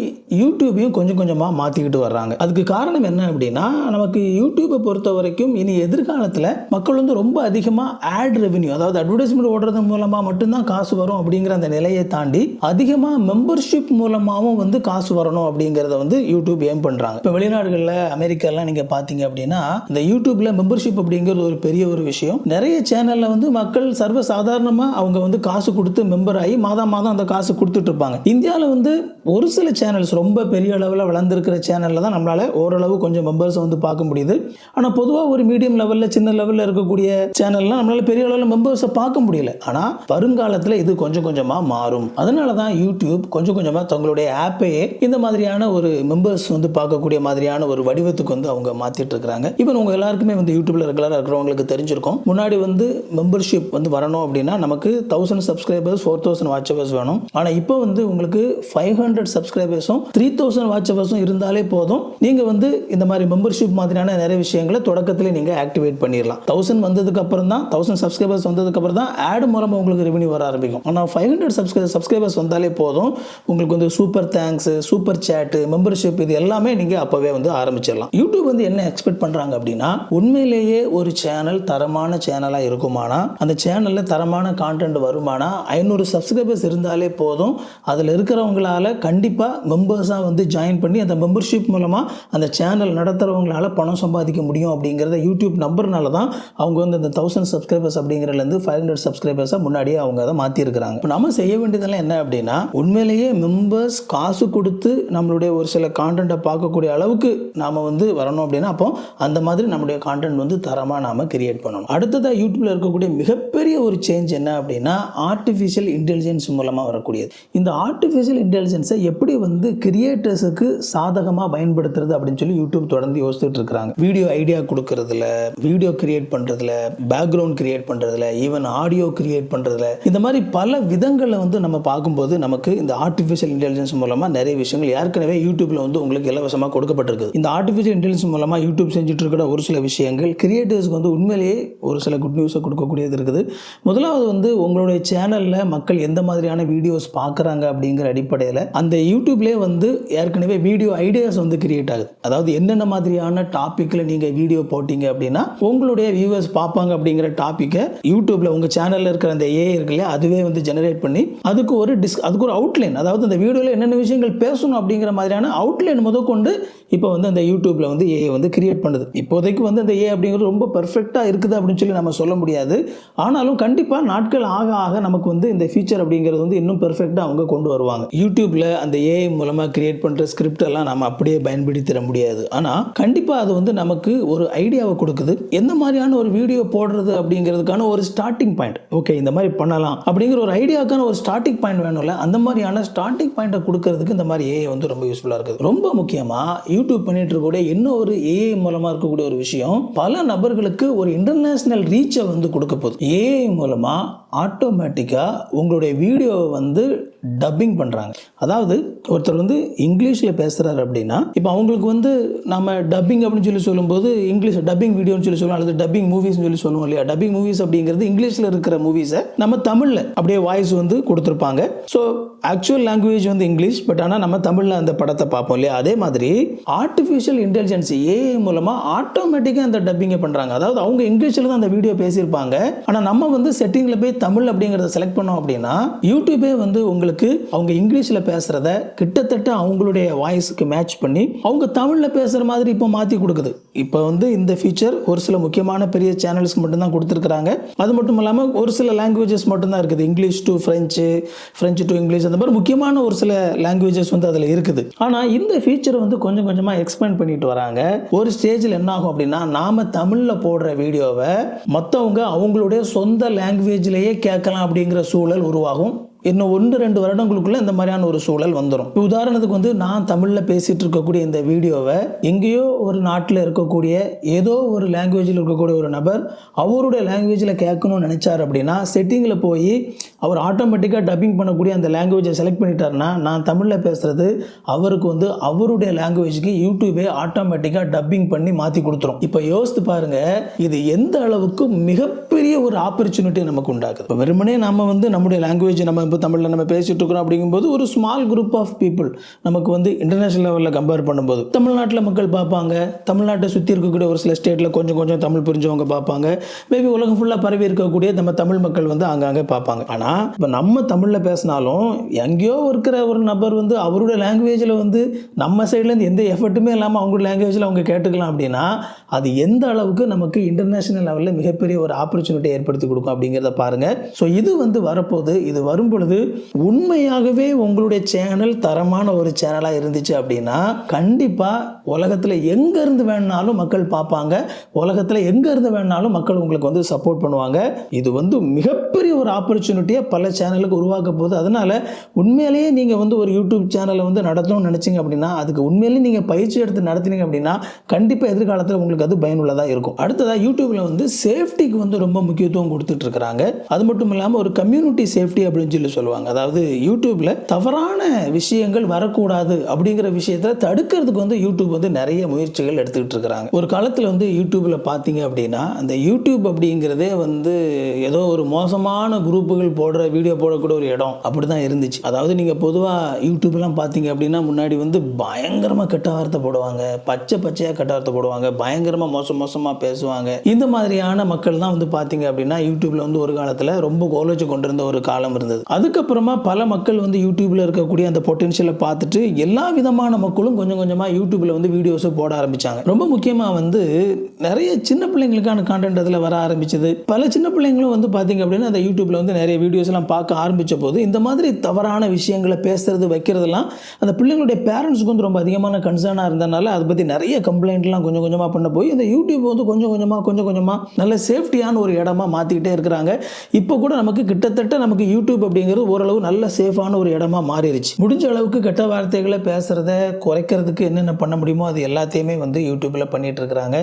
யூடியூப் யூடியூபையும் கொஞ்சம் கொஞ்சமாக மாற்றிக்கிட்டு வர்றாங்க. அதுக்கு காரணம் என்ன அப்படின்னா நமக்கு யூடியூப்பை பொறுத்த வரைக்கும் இனி எதிர்காலத்தில் மக்கள் வந்து ரொம்ப அதிகமாக ஆட் ரெவன்யூ அதாவது அட்வர்டைஸ்மெண்ட் ஓடுறது மூலமாக மட்டும்தான் காசு வரும் அப்படிங்கிற அந்த நிலையை தாண்டி அதிகமாக மெம்பர்ஷிப் மூலமாகவும் வந்து காசு வரணும் அப்படிங்கிறத வந்து யூடியூப் ஏம் பண்ணுறாங்க இப்போ வெளிநாடுகளில் அமெரிக்காலாம் நீங்கள் பார்த்தீங்க அப்படின்னா இந்த யூடியூப்பில் மெம்பர்ஷிப் அப்படிங்கிறது ஒரு பெரிய ஒரு விஷயம். நிறைய சேனலில் வந்து மக்கள் சர்வ சாதாரணமாக அவங்க வந்து காசு கொடுத்து மெம்பர் ஆகி மாதம் மாதம் அந்த காசு கொடுத்துட்டு இருப்பாங்க. இந்தியாவில் வந்து ஒரு சில சேனல்ஸ் ரொம்ப பெரிய பெரிய அளவில் வளர்ந்துருக்கிற சேனலில் தான் நம்மளால ஓரளவு கொஞ்சம் மெம்பர்ஸை வந்து பார்க்க முடியுது. ஆனால் பொதுவாக ஒரு மீடியம் லெவலில் சின்ன லெவலில் இருக்கக்கூடிய சேனல்லாம் நம்மளால பெரிய அளவில் மெம்பர்ஸை பார்க்க முடியல. ஆனால் வருங்காலத்தில் இது கொஞ்சம் கொஞ்சமாக மாறும். அதனால தான் யூடியூப் கொஞ்சம் கொஞ்சமாக தங்களுடைய ஆப்பையே இந்த மாதிரியான ஒரு மெம்பர்ஸ் வந்து பார்க்கக்கூடிய மாதிரியான ஒரு வடிவத்துக்கு வந்து அவங்க மாற்றிட்டு இருக்கிறாங்க. ஈவன் உங்கள் எல்லாருக்குமே வந்து யூடியூப்ல ரெகுலராக இருக்கிறவங்களுக்கு தெரிஞ்சிருக்கும். முன்னாடி வந்து மெம்பர்ஷிப் வந்து வரணும் அப்படின்னா நமக்கு thousand subscribers four thousand watch hours வேணும். ஆனால் இப்போ வந்து உங்களுக்கு ஃபைவ் ஹண்ட்ரட் சப்ஸ்கிரைபர்ஸும் த்ரீ தௌசண்ட் வாட்ச் ஹவர்ஸும் இருந்தாலே போதும். நீங்கள் வந்து இந்த மாதிரி மெம்பர்ஷிப் மாதிரியான நிறைய விஷயங்களை தொடக்கத்திலே நீங்கள் ஆக்டிவேட் பண்ணிடலாம் தௌசண்ட் வந்ததுக்கு அப்புறம் தான் தௌசண்ட் சப்ஸ்கிரைபர்ஸ் வந்ததுக்கு அப்புறம் தான் ஆட் மூலமாக உங்களுக்கு ரெவன்யூ வர ஆரம்பிக்கும். ஆனால் ஃபைவ் ஹண்ட்ரட் சப்ஸ்கிரை சப்ஸ்கிரைபர்ஸ் வந்தாலே போதும். உங்களுக்கு வந்து super thanks super chat membership இது எல்லாமே நீங்கள் அப்போவே வந்து ஆரம்பிச்சிடலாம் யூடியூப் வந்து என்ன எக்ஸ்பெக்ட் பண்ணுறாங்க அப்படின்னா உண்மையிலேயே ஒரு சேனல் தரமான சேனலாக இருக்குமானா அந்த சேனலில் தரமான கான்டென்ட் வருமானா ஐநூறு சப்ஸ்கிரைபர்ஸ் இருந்தாலே போதும். அதில் இருக்கிறவங்களால கண்டிப்பாக மெம்பர்ஸாக வந்து ஜாயின் பண்ணி அந்த மெம்பர்ஷிப் மூலமாக அந்த சேனல் நடத்துகிறவங்களால பணம் சம்பாதிக்க முடியும் அப்படிங்கிறத யூடியூப் நம்பர்னால தான் அவங்க வந்து அந்த தௌசண்ட் சப்ஸ்கிரைபர்ஸ் அப்படிங்கிறதுலேருந்து ஃபைவ் ஹண்ட்ரட் சப்ஸ்கிரைபர்ஸாக முன்னாடியே அவங்க அதை மாற்றிருக்கிறாங்க இப்போ நம்ம செய்ய வேண்டியதெல்லாம் என்ன அப்படின்னா உண்மையிலேயே மெம்பர்ஸ் காசு கொடுத்து நம்மளுடைய ஒரு சில கான்டென்ட்டை பார்க்கக்கூடிய அளவுக்கு நாம் வந்து வரணும் அப்படின்னா அப்போ அந்த மாதிரி நம்முடைய கான்டென்ட் வந்து தரமாக நாம் கிரியேட் பண்ணணும். அடுத்ததாக யூடியூப்பில் இருக்கக்கூடிய மிகப்பெரிய ஒரு சேஞ்ச் என்ன அப்படின்னா ஆர்டிஃபிஷியல் இன்டெலிஜென்ஸ் மூலமாக வரக்கூடியது. இந்த ஆர்டிஃபிஷியல் இன்டெலிஜென்ஸை எப்படி வந்து கிரியேட் கிரியேட்டர்ஸுக்கு சாதகமாக பயன்படுத்துறது அப்படின்னு சொல்லி யூடியூப் தொடர்ந்து யோசிச்சுட்டு இருக்கிறாங்க. வீடியோ ஐடியா கொடுக்கறதுல வீடியோ கிரியேட் பண்ணுறதுல பேக்ரவுண்ட் கிரியேட் பண்ணுறதுல ஈவன் ஆடியோ கிரியேட் பண்ணுறதுல இந்த மாதிரி பல விதங்களில் வந்து நம்ம பார்க்கும்போது நமக்கு இந்த ஆர்டிஃபிஷியல் இன்டெலிஜென்ஸ் மூலமாக நிறைய விஷயங்கள் ஏற்கனவே யூடியூப்பில் வந்து உங்களுக்கு இலவசமாக கொடுக்கப்பட்டிருக்கு. இந்த ஆர்டிஃபிஷியல் இன்டெலிஜென்ஸ் மூலமாக யூடியூப் செஞ்சுட்டு இருக்கிற ஒரு சில விஷயங்கள் கிரியேட்டர்ஸ்க்கு வந்து உண்மையிலேயே ஒரு சில குட் நியூஸை கொடுக்கக்கூடியது இருக்குது. முதலாவது வந்து உங்களுடைய சேனலில் மக்கள் எந்த மாதிரியான வீடியோஸ் பார்க்குறாங்க அப்படிங்கிற அடிப்படையில் அந்த யூடியூப்லேயே வந்து ஏற்கனவே வீடியோ ஐடியாஸ் வந்து கிரியேட் ஆகுது. அதாவது என்னென்ன மாதிரியான டாப்பிக்கில் நீங்கள் வீடியோ போட்டீங்க அப்படின்னா உங்களுடைய வியூவர்ஸ் பார்ப்பாங்க அப்படிங்கிற டாப்பிக்கை யூடியூப்பில் உங்கள் சேனலில் இருக்கிற அந்த ஏ இருக்கு இல்லையா அதுவே வந்து ஜெனரேட் பண்ணி அதுக்கு ஒரு டிஸ் அதுக்கு ஒரு அவுட்லைன் அதாவது அந்த வீடியோவில் என்னென்ன விஷயங்கள் பேசணும் அப்படிங்கிற மாதிரியான அவுட்லைன் முதற்கொண்டு இப்போ வந்து அந்த யூடியூப்பில் வந்து ஏ வந்து கிரியேட் பண்ணுது. இப்போதைக்கு வந்து அந்த ஏ அப்படிங்கிறது ரொம்ப பர்ஃபெக்டாக இருக்குது அப்படின்னு சொல்லி நம்ம சொல்ல முடியாது. ஆனாலும் கண்டிப்பாக நாட்கள் ஆக ஆக நமக்கு வந்து இந்த ஃபீச்சர் அப்படிங்கிறது வந்து இன்னும் பெர்ஃபெக்டாக அவங்க கொண்டு வருவாங்க. யூடியூப்பில் அந்த ஏஐ மூலமாக கிரியேட் பண்ணுற ஸ்கிரிப்டெல்லாம் நம்ம அப்படியே பயன்படுத்திட முடியாது. ஆனால் கண்டிப்பாக அது வந்து நமக்கு ஒரு ஐடியாவை கொடுக்குது. எந்த மாதிரியான ஒரு வீடியோ போடுறது அப்படிங்கிறதுக்கான ஒரு ஸ்டார்டிங் பாயிண்ட் ஓகே இந்த மாதிரி பண்ணலாம். அப்படிங்கிற ஒரு ஐடியாவுக்கான ஒரு ஸ்டார்டிங் பாயிண்ட் வேணும்ல அந்த மாதிரியான ஸ்டார்டிங் பாயிண்ட்டை கொடுக்கறதுக்கு இந்த மாதிரி ஏஐ வந்து ரொம்ப யூஸ்ஃபுல்லாக இருக்குது. ரொம்ப முக்கியமாக யூடியூப் பண்ணிட்டு இருக்கக்கூடிய இன்னும் ஒரு ஏஐ மூலமாக இருக்கக்கூடிய ஒரு விஷயம் பல நபர்களுக்கு ஒரு இன்டர்நேஷ்னல் ரீச்சை வந்து கொடுக்க போகுது. ஏஐ மூலமாக ஆட்டோமேட்டிக்காக உங்களுடைய வீடியோவை வந்து டப்பிங் பண்ணுறாங்க அதாவது ஒருத்தர் வந்து இங்கிலீஷில் பேசுகிறாரு அப்படின்னா இப்போ அவங்களுக்கு வந்து நம்ம டப்பிங் அப்படின்னு சொல்லி சொல்லும்போது இங்கிலீஷ் டப்பிங் வீடியோன்னு சொல்லி சொல்லுவோம் அல்லது டப்பிங் மூவிஸ்னு சொல்லி சொல்லுவோம் இல்லையா? டப்பிங் மூவிஸ் அப்படிங்கிறது இங்கிலீஷில் இருக்கிற மூவிஸை நம்ம தமிழில் அப்படியே வாய்ஸ் வந்து கொடுத்துருப்பாங்க. ஸோ ஆக்சுவல் லாங்குவேஜ் வந்து இங்கிலீஷ் பட் ஆனால் நம்ம தமிழில் அந்த படத்தை பார்ப்போம் இல்லையா? அதே மாதிரி ஆர்டிஃபிஷியல் இன்டெலிஜென்ஸ் ஏஐ மூலமாக ஆட்டோமேட்டிக்காக அந்த டப்பிங்கை பண்ணுறாங்க அதாவது அவங்க இங்கிலீஷில் தான் அந்த வீடியோ பேசியிருப்பாங்க. ஆனால் நம்ம வந்து செட்டிங்கில் போய் தமிழ் அப்படிங்கிறத செலக்ட் பண்ணோம் அப்படின்னா யூடியூபே வந்து உங்களுக்கு அவங்க இங்கிலீஷில் பேசுகிறத கிட்டத்தட்ட அவங்களுடைய வாய்ஸுக்கு மேட்ச் பண்ணி அவங்க தமிழில் பேசுகிற மாதிரி இப்போ மாற்றி கொடுக்குது. இப்போ வந்து இந்த ஃபீச்சர் ஒரு சில முக்கியமான பெரிய சேனல்ஸ்க்கு மட்டும்தான் கொடுத்துருக்குறாங்க. அது மட்டும் இல்லாமல் ஒரு சில லாங்குவேஜஸ் மட்டும்தான் இருக்குது. English to French French to English அந்த மாதிரி முக்கியமான ஒரு சில லாங்குவேஜஸ் வந்து அதில் இருக்குது. ஆனால் இந்த ஃபீச்சர் வந்து கொஞ்சம் கொஞ்சமாக எக்ஸ்பேண்ட் பண்ணிட்டு வராங்க. ஒரு ஸ்டேஜில் என்ன ஆகும் அப்படின்னா நாம தமிழில் போடுற வீடியோவை மற்றவங்க அவங்களுடைய சொந்த லாங்குவேஜ்லேயே கேட்கலாம் அப்படிங்கிற சூழல் உருவாகும். இன்னும் ஒன்று ரெண்டு வருடங்களுக்குள்ளே இந்த மாதிரியான ஒரு சூழல் வந்துடும் இப்போ உதாரணத்துக்கு வந்து நான் தமிழில் பேசிகிட்டு இருக்கக்கூடிய இந்த வீடியோவை எங்கேயோ ஒரு நாட்டில் இருக்கக்கூடிய ஏதோ ஒரு லாங்குவேஜில் இருக்கக்கூடிய ஒரு நபர் அவருடைய லாங்குவேஜில் கேட்கணும்னு நினச்சார் அப்படின்னா செட்டிங்கில் போய் அவர் ஆட்டோமேட்டிக்காக டப்பிங் பண்ணக்கூடிய அந்த லாங்குவேஜை செலக்ட் பண்ணிட்டாருன்னா நான் தமிழில் பேசுறது அவருக்கு வந்து அவருடைய லாங்குவேஜுக்கு யூடியூபே ஆட்டோமேட்டிக்காக டப்பிங் பண்ணி மாற்றி கொடுத்துரும். இப்போ யோசித்து பாருங்க இது எந்த அளவுக்கு மிகப்பெரிய ஒரு ஆப்பர்ச்சுனிட்டி நமக்கு உண்டாக்குது. இப்போ வெறுமனே நம்ம வந்து நம்முடைய லாங்குவேஜ் நம்ம இப்போ தமிழில் நம்ம பேசிகிட்டு இருக்கிறோம் அப்படிங்கும்போது ஒரு ஸ்மால் குரூப் ஆஃப் பீப்புள் நமக்கு வந்து இன்டர்நேஷனல் லெவலில் கம்பேர் பண்ணும்போது. தமிழ்நாட்டில் மக்கள் பார்ப்பாங்க. தமிழ்நாட்டை சுற்றி இருக்கக்கூடிய ஒரு சில ஸ்டேட்டில் கொஞ்சம் கொஞ்சம் தமிழ் புரிஞ்சவங்க பார்ப்பாங்க. மேபி உலகம் ஃபுல்லாக பரவி இருக்கக்கூடிய நம்ம தமிழ் மக்கள் வந்து அங்கங்கே பார்ப்பாங்க. ஆனால் இப்போ நம்ம தமிழில் பேசினாலும் எங்கேயோ இருக்கிற ஒரு நபர் வந்து அவரோட லாங்குவேஜில் வந்து நம்ம சைட்லேருந்து எந்த எஃபர்ட்டுமே இல்லாமல் அவங்களோட லாங்குவேஜில் அவங்க கேட்டுக்கலாம் அப்படின்னா அது எந்த அளவுக்கு நமக்கு இன்டர்நேஷனல் லெவலில் மிகப்பெரிய ஒரு ஆப்பர்ச்சுனிட்டி ஏற்படுத்தி கொடுக்கும் அப்படிங்கிறத பாருங்கள் ஸோ இது வந்து வரப்போது இது வரும்போது பொழுது உண்மையாகவே உங்களுடைய சேனல் தரமான ஒரு சேனலாக இருந்துச்சு அப்படின்னா கண்டிப்பாக உலகத்தில் எங்கேருந்து வேணாலும் மக்கள் பார்ப்பாங்க. உலகத்தில் எங்கேருந்து வேணாலும் மக்கள் உங்களுக்கு வந்து சப்போர்ட் பண்ணுவாங்க. இது வந்து மிகப்பெரிய ஒரு ஆப்பர்ச்சுனிட்டியை பல சேனலுக்கு உருவாக்க போகுது. அதனால் உண்மையிலேயே நீங்கள் வந்து ஒரு யூடியூப் சேனலை வந்து நடத்தணும்னு நினச்சிங்க அப்படின்னா அதுக்கு உண்மையிலேயே நீங்கள் பயிற்சி எடுத்து நடத்தினீங்க அப்படின்னா கண்டிப்பாக எதிர்காலத்தில் உங்களுக்கு அது பயனுள்ளதாக இருக்கும். அடுத்ததாக யூடியூப்பில் வந்து சேஃப்டிக்கு வந்து ரொம்ப முக்கியத்துவம் கொடுத்துட்ருக்குறாங்க அது மட்டும் இல்லாமல் ஒரு கம்யூனிட்டி சேஃப்டி அப்படின்னு சொல்லி சொல்லுவாங்க. அதாவது யூடியூப்பில் தவறான விஷயங்கள் வரக்கூடாது அப்படிங்கிற விஷயத்தை தடுக்கிறதுக்கு வந்து யூடியூப் வந்து நிறைய முயற்சிகள் எடுத்துக்கிட்டு இருக்கிறாங்க. ஒரு காலத்தில் வந்து யூடியூப்பில் பார்த்தீங்க அப்படின்னா அந்த யூடியூப் அப்படிங்கிறதே வந்து ஏதோ ஒரு மோசமான குரூப்புகள் போடுற வீடியோ போடக்கூடிய ஒரு இடம் அப்படி தான் இருந்துச்சு. அதாவது நீங்கள் பொதுவாக யூடியூப்லாம் பார்த்தீங்க அப்படின்னா முன்னாடி வந்து பயங்கரமாக கெட்ட வார்த்தை போடுவாங்க. பச்சை பச்சையாக கெட்ட வார்த்தை போடுவாங்க. பயங்கரமாக மோசம் மோசமாக பேசுவாங்க. இந்த மாதிரியான மக்கள் தான் வந்து பார்த்தீங்க அப்படின்னா யூடியூப்பில் வந்து ஒரு காலத்தில் ரொம்ப கோலச்சு கொண்டிருந்த ஒரு காலம் இருந்தது. அதுக்கப்புறமா பல மக்கள் வந்து யூடியூப்பில் இருக்கக்கூடிய அந்த பொட்டென்ஷியலை பார்த்துட்டு எல்லா விதமான மக்களும் கொஞ்சம் கொஞ்சமாக யூடியூப்பில் வந்து வீடியோஸை போட ஆரம்பித்தாங்க ரொம்ப முக்கியமாக வந்து நிறைய சின்ன பிள்ளைங்களுக்கான கான்டென்ட் அதில் வர ஆரம்பிச்சது. பல சின்ன பிள்ளைங்களும் வந்து பார்த்திங்க அப்படின்னா அந்த யூடியூப்பில் வந்து நிறைய வீடியோஸ்லாம் பார்க்க ஆரம்பித்த போது இந்த மாதிரி தவறான விஷயங்களை பேசுறது வைக்கிறதெல்லாம் அந்த பிள்ளைங்களுடைய பேரண்ட்ஸுக்கு வந்து ரொம்ப அதிகமான கன்சர்னாக இருந்தனால அதை பற்றி நிறைய கம்ப்ளைண்ட்லாம் கொஞ்சம் கொஞ்சமாக பண்ண போய் இந்த யூடியூப் வந்து கொஞ்சம் கொஞ்சமாக கொஞ்சம் கொஞ்சமாக நல்ல சேஃப்டியான ஒரு இடமா மாற்றிக்கிட்டே இருக்கிறாங்க. இப்போ கூட நமக்கு கிட்டத்தட்ட நமக்கு யூடியூப் அப்படிங்கிறது ஓரளவு நல்ல சேஃபான ஒரு இடமா மாறிடுச்சு முடிஞ்ச அளவுக்கு கெட்ட வார்த்தைகளை பேசுகிறத குறைக்கிறதுக்கு என்னென்ன பண்ண முடியுமோ அது எல்லாத்தையுமே வந்து யூடியூப்பில் பண்ணிட்டு இருக்கிறாங்க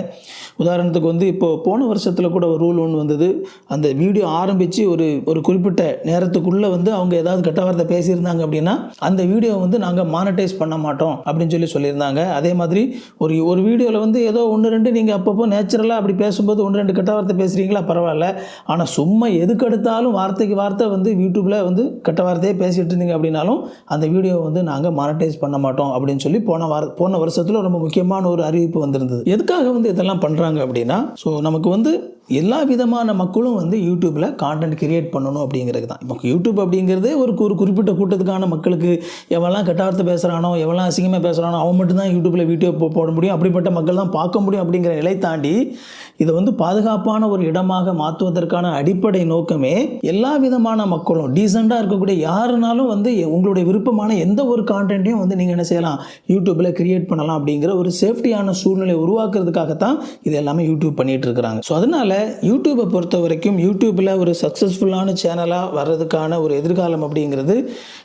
உதாரணத்துக்கு வந்து இப்போ போன வருஷத்தில் கூட ஒரு ரூல் ஒன்று வந்தது. அந்த வீடியோ ஆரம்பித்து ஒரு ஒரு குறிப்பிட்ட நேரத்துக்குள்ளே வந்து அவங்க ஏதாவது கெட்ட வார்த்தை பேசியிருந்தாங்க அப்படின்னா அந்த வீடியோ வந்து நாங்கள் மானிட்டைஸ் பண்ண மாட்டோம் அப்படின்னு சொல்லி சொல்லியிருந்தாங்க. அதே மாதிரி ஒரு ஒரு வீடியோவில் வந்து ஏதோ ஒன்று ரெண்டு நீங்கள் அப்பப்போ நேச்சுரலாக அப்படி பேசும்போது ஒன்று ரெண்டு கெட்ட வார்த்தை பேசுகிறீங்களா பரவாயில்ல. ஆனால் சும்மா எதுக்கு எடுத்தாலும் வார்த்தைக்கு வார்த்தை வந்து யூடியூப்பில் வந்து கெட்ட வார்த்தையே பேசிகிட்டு இருந்தீங்க அப்படின்னாலும் அந்த வீடியோவை வந்து நாங்கள் மானிட்டைஸ் பண்ண மாட்டோம் அப்படின்னு சொல்லி போன வார போன வருஷத்தில் ரொம்ப முக்கியமான ஒரு அறிவிப்பு வந்திருந்தது. எதுக்காக வந்து இதெல்லாம் பண்ணுறாங்க அப்படின்னா ஸோ நமக்கு வந்து எல்லா விதமான மக்களும் வந்து யூடியூப்பில் கான்டென்ட் கிரியேட் பண்ணணும் அப்படிங்கிறது தான். இப்போ யூடியூப் அப்படிங்கிறதே ஒரு ஒரு குறிப்பிட்ட கூட்டத்துக்கான மக்களுக்கு எவெல்லாம் கெட்டார்த்து பேசுகிறானோ எவெல்லாம் அசிங்கமாக பேசுகிறானோ அவன் மட்டும்தான் யூடியூப்பில் வீடியோ போட முடியும். அப்படிப்பட்ட மக்கள் தான் பார்க்க முடியும் அப்படிங்கிற நிலை தாண்டி இதை வந்து பாதுகாப்பான ஒரு இடமாக மாற்றுவதற்கான அடிப்படை நோக்கமே எல்லா விதமான மக்களும் டீசெண்டாக இருக்கக்கூடிய யாருனாலும் வந்து உங்களுடைய விருப்பமான எந்த ஒரு கான்டென்ட்டையும் வந்து நீங்கள் என்ன செய்யலாம் யூடியூப்பில் கிரியேட் பண்ணலாம் அப்படிங்கிற ஒரு சேஃப்டியான சூழ்நிலை உருவாக்குறதுக்காகத்தான் இது எல்லாமே யூடியூப் பண்ணிகிட்டு இருக்கிறாங்க. ஸோ அதனால யூடியூப்பை பொறுத்த வரைக்கும் யூடியூப்பில் ஒரு சக்ஸஸ்ஃபுல்லான சேனலாக வர்றதுக்கான ஒரு எதிர்காலம் அப்படிங்கிறது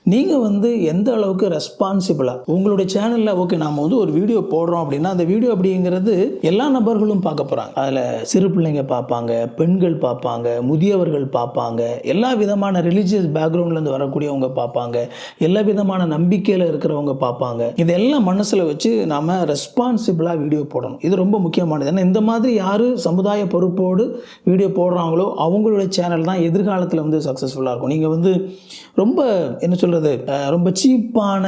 நீங்கள் வந்து எந்த அளவுக்கு ரெஸ்பான்சிபிளாக உங்களுடைய சேனலில் ஓகே நாம் வந்து ஒரு வீடியோ போடுறோம் அப்படின்னா அந்த வீடியோ அப்படிங்கிறது எல்லா நபர்களும் பார்க்க போகிறாங்க அதில் சிறு பிள்ளைங்க பார்ப்பாங்க பெண்கள் பார்ப்பாங்க முதியவர்கள் பார்ப்பாங்க எல்லா விதமான ரிலீஜியஸ் பேக்ரவுண்ட்லேருந்து வரக்கூடியவங்க பார்ப்பாங்க. எல்லா விதமான நம்பிக்கையில் இருக்கிறவங்க பார்ப்பாங்க. இதெல்லாம் மனசில் வச்சு நாம் ரெஸ்பான்சிபிளாக வீடியோ போடணும். இது ரொம்ப முக்கியமானது. ஏன்னா இந்த மாதிரி யார் சமுதாய பொறுப்போடு வீடியோ போடுறாங்களோ அவங்களுடைய சேனல் தான் எதிர்காலத்தில் வந்து சக்ஸஸ்ஃபுல்லாக இருக்கும். நீங்கள் வந்து ரொம்ப என்ன சொல்கிறது ரொம்ப சீப்பான